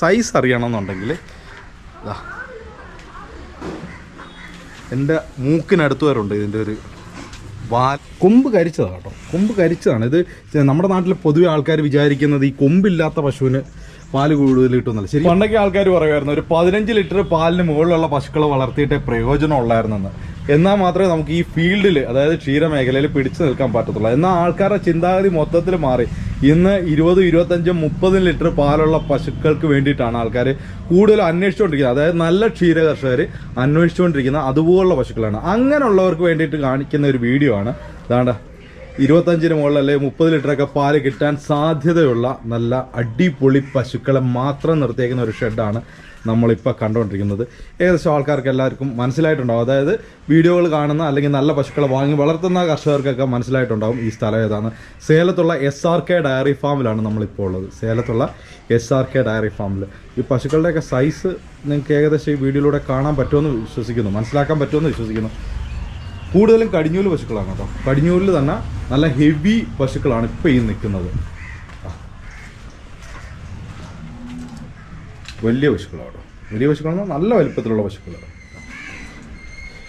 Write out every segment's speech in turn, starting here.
Size അറിയണമെന്നുണ്ടെങ്കിൽ എന്റെ മൂക്കിനടുത്ത് വരെ ഉണ്ട് ഇതിന്റെ ഒരു വാൽ. കൊമ്പ് കരിച്ചതാണ് കേട്ടോ. കൊമ്പ് കരിച്ചതാണ്. ഇത് നമ്മുടെ നാട്ടിൽ പൊതുവെ ആൾക്കാർ വിചാരിക്കുന്നത് ഈ കൊമ്പില്ലാത്ത പശുവിന് പാൽ കൂടുതൽ കിട്ടുന്നല്ല ശരി പണ്ടൊക്കെ ആൾക്കാർ പറയുമായിരുന്നു ഒരു പതിനഞ്ച് ലിറ്റർ പാലിന് മുകളിലുള്ള പശുക്കളെ വളർത്തിയിട്ടേ പ്രയോജനം ഉള്ളായിരുന്നെന്ന്. എന്നാൽ മാത്രമേ നമുക്ക് ഈ ഫീൽഡിൽ അതായത് ക്ഷീരമേഖലയിൽ പിടിച്ചു നിൽക്കാൻ പറ്റത്തുള്ളൂ. എന്നാൽ ആൾക്കാരുടെ ചിന്താഗതി മൊത്തത്തിൽ മാറി. ഇന്ന് ഇരുപത് ഇരുപത്തഞ്ചും മുപ്പതും ലിറ്റർ പാലുള്ള പശുക്കൾക്ക് വേണ്ടിയിട്ടാണ് ആൾക്കാർ കൂടുതൽ അന്വേഷിച്ചുകൊണ്ടിരിക്കുന്നത്. അതായത് നല്ല ക്ഷീര കർഷകർ അന്വേഷിച്ചുകൊണ്ടിരിക്കുന്ന അതുപോലുള്ള പശുക്കളാണ്. അങ്ങനെയുള്ളവർക്ക് വേണ്ടിയിട്ട് കാണിക്കുന്ന ഒരു വീഡിയോ ആണ്. അതാണ്ട് ഇരുപത്തഞ്ചിന് മുകളിൽ അല്ലെങ്കിൽ മുപ്പത് ലിറ്ററൊക്കെ പാൽ കിട്ടാൻ സാധ്യതയുള്ള നല്ല അടിപൊളി പശുക്കളെ മാത്രം നിർത്തിയേക്കുന്ന ഒരു ഷെഡാണ് നമ്മളിപ്പോൾ കണ്ടുകൊണ്ടിരിക്കുന്നത്. ഏകദേശം ആൾക്കാർക്ക് എല്ലാവർക്കും മനസ്സിലായിട്ടുണ്ടാവും. അതായത് വീഡിയോകൾ കാണുന്ന അല്ലെങ്കിൽ നല്ല പശുക്കളെ വാങ്ങി വളർത്തുന്ന കർഷകർക്കൊക്കെ മനസ്സിലായിട്ടുണ്ടാവും ഈ സ്ഥലം ഏതാണ്. സേലത്തുള്ള എസ് ആർ കെ ഡയറി ഫാമിലാണ് നമ്മളിപ്പോൾ ഉള്ളത്. സേലത്തുള്ള എസ് ആർ കെ ഡയറി ഫാമിൽ ഈ പശുക്കളുടെയൊക്കെ സൈസ് നിങ്ങൾക്ക് ഏകദേശം ഈ വീഡിയോയിലൂടെ കാണാൻ പറ്റുമെന്ന് വിശ്വസിക്കുന്നു. മനസ്സിലാക്കാൻ പറ്റുമെന്ന് വിശ്വസിക്കുന്നു. കൂടുതലും കടിഞ്ഞൂൽ പശുക്കളാണ് കേട്ടോ. കടിഞ്ഞൂലിൽ തന്നെ നല്ല ഹെവി പശുക്കളാണ് ഇപ്പം ഈ നിൽക്കുന്നത്. വലിയ പശുക്കളാണ് വലിയ പശുക്കളെന്ന് നല്ല വലിപ്പത്തിലുള്ള പശുക്കളാണ്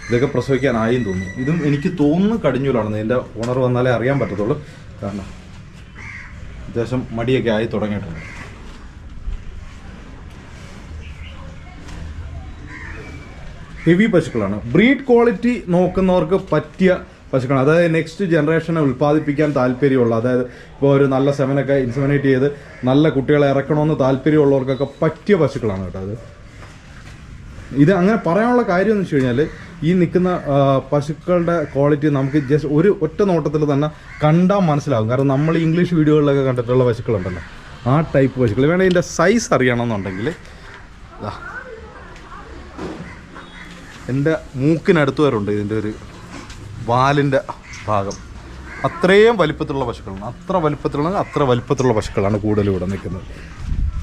ഇതൊക്കെ പ്രസവിക്കാനായും തോന്നുന്നു. ഇതും എനിക്ക് തോന്നുന്നു കടിഞ്ഞൂലാണെന്ന് ഇതിന്റെ ഓണർ വന്നാലേ അറിയാൻ പറ്റത്തുള്ളൂ. കാരണം അത്യാവശ്യം മടിയൊക്കെ ആയി തുടങ്ങിയിട്ടുണ്ട്. ഹെവി പശുക്കളാണ്. ബ്രീഡ് ക്വാളിറ്റി നോക്കുന്നവർക്ക് പറ്റിയ പശുക്കളാണ്. അതായത് നെക്സ്റ്റ് ജനറേഷനെ ഉൽപ്പാദിപ്പിക്കാൻ താല്പര്യമുള്ള അതായത് ഇപ്പോൾ ഒരു നല്ല സെവനൊക്കെ ഇൻസമിനേറ്റ് ചെയ്ത് നല്ല കുട്ടികളെ ഇറക്കണമെന്ന് താല്പര്യമുള്ളവർക്കൊക്കെ പറ്റിയ പശുക്കളാണ് കേട്ടോ അത്. ഇത് അങ്ങനെ പറയാനുള്ള കാര്യം എന്ന് വെച്ച് കഴിഞ്ഞാൽ ഈ നിൽക്കുന്ന പശുക്കളുടെ ക്വാളിറ്റി നമുക്ക് ജസ്റ്റ് ഒരു ഒറ്റ നോട്ടത്തിൽ തന്നെ കണ്ടാൽ മനസ്സിലാകും. കാരണം നമ്മൾ ഇംഗ്ലീഷ് വീഡിയോകളിലൊക്കെ കണ്ടിട്ടുള്ള പശുക്കളുണ്ടല്ലോ. ആ ടൈപ്പ് പശുക്കൾ. വേണമെങ്കിൽ ഇതിന്റെ സൈസ് അറിയണമെന്നുണ്ടെങ്കിൽ ദാ എന്റെ മൂക്കിനടുത്ത് ഉണ്ട് ഇതിന്റെ ഒരു വാലിന്റെ ഭാഗം. അത്രയും വലിപ്പത്തിലുള്ള പശുക്കളാണ്. അത്ര വലിപ്പത്തിലുള്ള അത്ര വലിപ്പത്തിലുള്ള പശുക്കളാണ് കൂടുതലും ഇവിടെ നിൽക്കുന്നത്.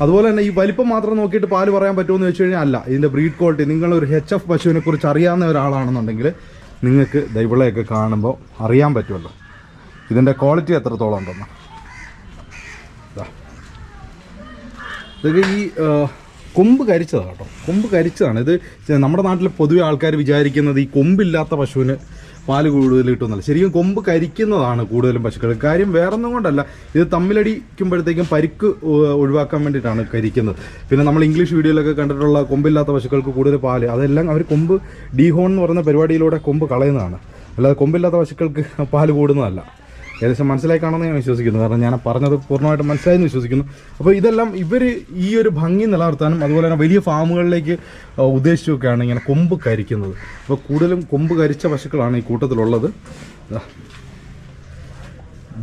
അതുപോലെ തന്നെ ഈ വലിപ്പം മാത്രം നോക്കിയിട്ട് പാൽ പറയാൻ പറ്റുമെന്ന് വെച്ച് കഴിഞ്ഞാൽ അല്ല. ഇതിന്റെ ബ്രീഡ് ക്വാളിറ്റി നിങ്ങളൊരു എച്ച് എഫ് പശുവിനെ കുറിച്ച് അറിയാവുന്ന ഒരാളാണെന്നുണ്ടെങ്കിൽ നിങ്ങൾക്ക് ദൈവളെയൊക്കെ കാണുമ്പോൾ അറിയാൻ പറ്റുമല്ലോ. ഇതിന്റെ ക്വാളിറ്റി എത്രത്തോളം ഉണ്ടെന്ന്. ഈ കൊമ്പ് കരിച്ചതാണ് കേട്ടോ. കൊമ്പ് കരിച്ചതാണ്. ഇത് നമ്മുടെ നാട്ടിൽ പൊതുവെ ആൾക്കാർ വിചാരിക്കുന്നത് ഈ കൊമ്പില്ലാത്ത പശുവിന് പാൽ കൂടുതൽ കിട്ടുന്നല്ല ശരിക്കും കൊമ്പ് കരിക്കുന്നതാണ് കൂടുതലും പശുക്കൾ കാര്യം വേറൊന്നും കൊണ്ടല്ല. ഇത് തമ്മിലടിക്കുമ്പോഴത്തേക്കും പരിക്ക് ഒഴിവാക്കാൻ വേണ്ടിയിട്ടാണ് കരിക്കുന്നത്. പിന്നെ നമ്മൾ ഇംഗ്ലീഷ് വീഡിയോയിലൊക്കെ കണ്ടിട്ടുള്ള കൊമ്പില്ലാത്ത പശുക്കൾക്ക് കൂടുതൽ പാൽ. അതെല്ലാം അവർ കൊമ്പ് ഡീഹോൺ എന്ന് പറയുന്ന പരിപാടിയിലൂടെ കൊമ്പ് കളയുന്നതാണ്. അല്ലാതെ കൊമ്പില്ലാത്ത പശുക്കൾക്ക് പാൽ കൂടുന്നതല്ല. ഏകദേശം മനസ്സിലായി കാണുമെന്ന് ഞാൻ വിശ്വസിക്കുന്നു. കാരണം ഞാൻ പറഞ്ഞത് പൂർണമായിട്ടും മനസ്സിലായെന്ന് വിശ്വസിക്കുന്നു. അപ്പോൾ ഇതെല്ലാം ഇവർ ഈ ഒരു ഭംഗി നിലനിർത്താനും അതുപോലെ തന്നെ വലിയ ഫാമുകളിലേക്ക് ഉദ്ദേശിച്ചൊക്കെയാണ് ഇങ്ങനെ കൊമ്പ് കരിക്കുന്നത്. അപ്പോൾ കൂടുതലും കൊമ്പ് കരിച്ച പശുക്കളാണ് ഈ കൂട്ടത്തിലുള്ളത്.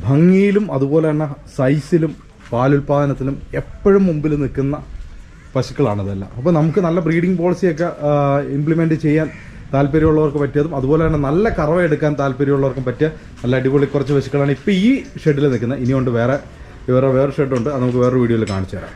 ഭംഗിയിലും അതുപോലെ തന്നെ സൈസിലും പാലുൽപാദനത്തിലും എപ്പോഴും മുമ്പിൽ നിൽക്കുന്ന പശുക്കളാണ് ഇതെല്ലാം. അപ്പോൾ നമുക്ക് നല്ല ബ്രീഡിംഗ് പോളിസിയൊക്കെ ഇംപ്ലിമെന്റ് ചെയ്യാൻ താല്പര്യമുള്ളവർക്ക് പറ്റിയതും അതുപോലെ തന്നെ നല്ല കറവ എടുക്കാൻ താല്പര്യമുള്ളവർക്കും പറ്റിയ നല്ല അടിപൊളി കുറച്ച് പശുക്കളാണ് ഇപ്പോൾ ഈ ഷെഡിൽ നിൽക്കുന്നത്. ഇനിയുണ്ട് വേറെ വേറെ വേറെ ഷെഡുണ്ട്. അത് നമുക്ക് വേറൊരു വീഡിയോയിൽ കാണിച്ചു തരാം.